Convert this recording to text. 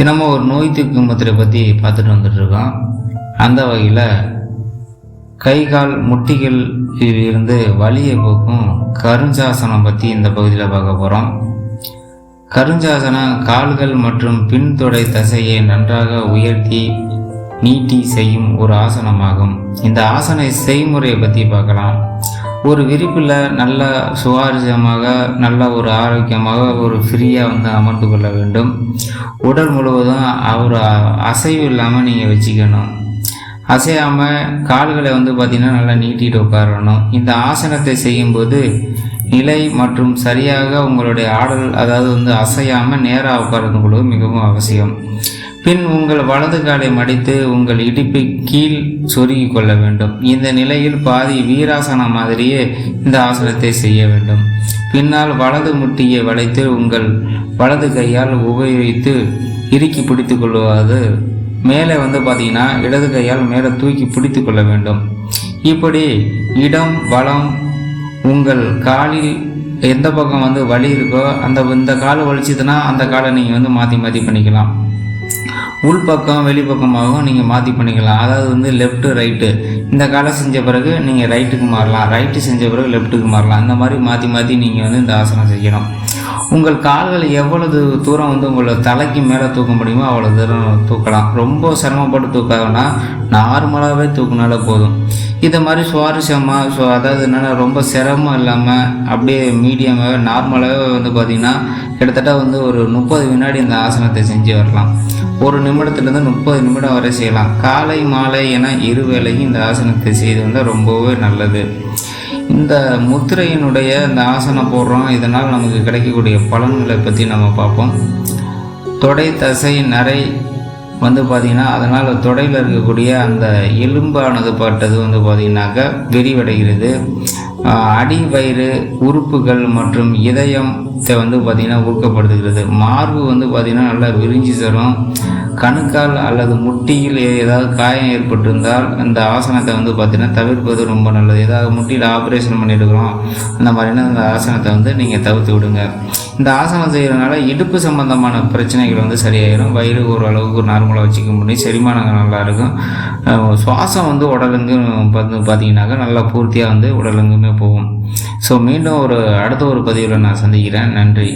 தினமும் ஒரு நோய் தீர்க்கும் முத்திரை பற்றி பார்த்துட்டு வந்துட்டுருக்கோம். அந்த வகையில் கை கால் முட்டிகள் இருந்து வலியை போக்கும் கருஞ்சாசனம் பற்றி இந்த பகுதியில் பார்க்க போகிறோம் கருஞ்சாசனம் கால்கள் மற்றும் பின்தொடை தசையை நன்றாக உயர்த்தி நீட்டி செய்யும் ஒரு ஆசனமாகும். இந்த ஆசன செய்முறையை பற்றி பார்க்கலாம். ஒரு விரிப்பில் நல்ல சுவாரஸ்யமாக நல்ல ஒரு ஆரோக்கியமாக ஒரு ஃப்ரீயாக வந்து அமர்ந்து கொள்ள வேண்டும். உடல் முழுவதும் ஒரு அசைவு இல்லாமல் நீங்கள் வச்சுக்கணும். அசையாமல் கால்களை வந்து பார்த்திங்கன்னா நல்லா நீட்டிட்டு உட்காரணும். இந்த ஆசனத்தை செய்யும்போது நிலை மற்றும் சரியாக உங்களுடைய ஆடல் அதாவது வந்து அசையாமல் நேராக உட்கார்ந்து மிகவும் அவசியம். பின் உங்கள் வலது காலை மடித்து உங்கள் இடுப்பை கீழ் சொருகி கொள்ள வேண்டும். இந்த நிலையில் பாதி வீராசனம் மாதிரியே இந்த ஆசனத்தை செய்ய வேண்டும். பின்னால் வலது முட்டியை வளைத்து உங்கள் வலது கையால் உபயோகித்து இறுக்கி பிடித்து கொள்வது. மேலே வந்து பார்த்தீங்கன்னா இடது கையால் மேலே தூக்கி பிடித்து கொள்ள வேண்டும். இப்படி இடம் வளம் உங்கள் காலில் எந்த பக்கம் வந்து வலி இருக்கோ அந்த இந்த கால் வலிச்சதுன்னா அந்த காலை நீங்கள் வந்து மாற்றி மாற்றி பண்ணிக்கலாம். உள்பக்கம் வெளிப்பக்கமாகவும் நீங்கள் மாற்றி பண்ணிக்கலாம். அதாவது வந்து லெஃப்ட்டு ரைட்டு இந்த காலை செஞ்ச பிறகு நீங்கள் ரைட்டுக்கு மாறலாம். ரைட்டு செஞ்ச பிறகு லெஃப்ட்டுக்கு மாறலாம். இந்த மாதிரி மாற்றி மாற்றி நீங்கள் வந்து இந்த ஆசனம் செய்யணும். உங்கள் கால்கள் எவ்வளவு தூரம் வந்து உங்களை தலைக்கு மேலே தூக்க முடியுமோ அவ்வளோ தூரம் தூக்கலாம். ரொம்ப சிரமப்பட்டு தூக்காதுன்னா நார்மலாகவே தூக்குனால போதும். இதை மாதிரி சுவாரஸ்யமாக ஸோ அதாவது என்னென்னா ரொம்ப சிரமம் இல்லாமல் அப்படியே மீடியமாக நார்மலாகவே வந்து பார்த்திங்கன்னா கிட்டத்தட்ட வந்து ஒரு முப்பது வினாடி இந்த ஆசனத்தை செஞ்சு வரலாம். ஒரு நிமிடத்துலேருந்து முப்பது நிமிடம் வரை செய்யலாம். காலை மாலை என இரு வேளையும் இந்த ஆசனத்தை செய்து வந்தால் ரொம்பவே நல்லது. இந்த முத்திரையினுடைய இந்த ஆசனம் போடுறோம். இதனால் நமக்கு கிடைக்கக்கூடிய பலன்களை பற்றி நம்ம பார்ப்போம். தொடை தசை நரை வந்து பார்த்திங்கன்னா அதனால் தொடையில் இருக்கக்கூடிய அந்த எலும்பானது பட்டது வந்து பார்த்திங்கனாக்கா விரிவடைகிறது. அடி வயிறு உறுப்புகள் மற்றும் இதயம் வந்து பார்த்திங்கன்னா ஊக்கப்படுத்துகிறது. மார்பு வந்து பார்த்திங்கன்னா நல்லா விரிஞ்சு தரும் கணுக்கால் அல்லது முட்டியில் ஏதாவது காயம் ஏற்பட்டிருந்தால் இந்த ஆசனத்தை வந்து பார்த்திங்கன்னா தவிர்ப்பது ரொம்ப நல்லது. ஏதாவது முட்டியில் ஆப்ரேஷன் பண்ணிட்டுருக்கிறோம் அந்த மாதிரினா இந்த ஆசனத்தை வந்து நீங்கள் தவிர்த்து விடுங்க. இந்த ஆசனம் செய்கிறதுனால இடுப்பு சம்பந்தமான பிரச்சனைகள் வந்து சரியாயிடும் வயிறு ஓரளவுக்கு நார்மலாக வச்சுக்க முடியும். செரிமானங்கள் நல்லாயிருக்கும் சுவாசம் வந்து உடலுங்கு வந்து பார்த்தீங்கன்னாக்கா நல்லா பூர்த்தியாக வந்து உடலுங்குமே போகும் ஸோ மீண்டும் ஒரு அடுத்த ஒரு பதிவில் நான் சந்திக்கிறேன். நன்றி.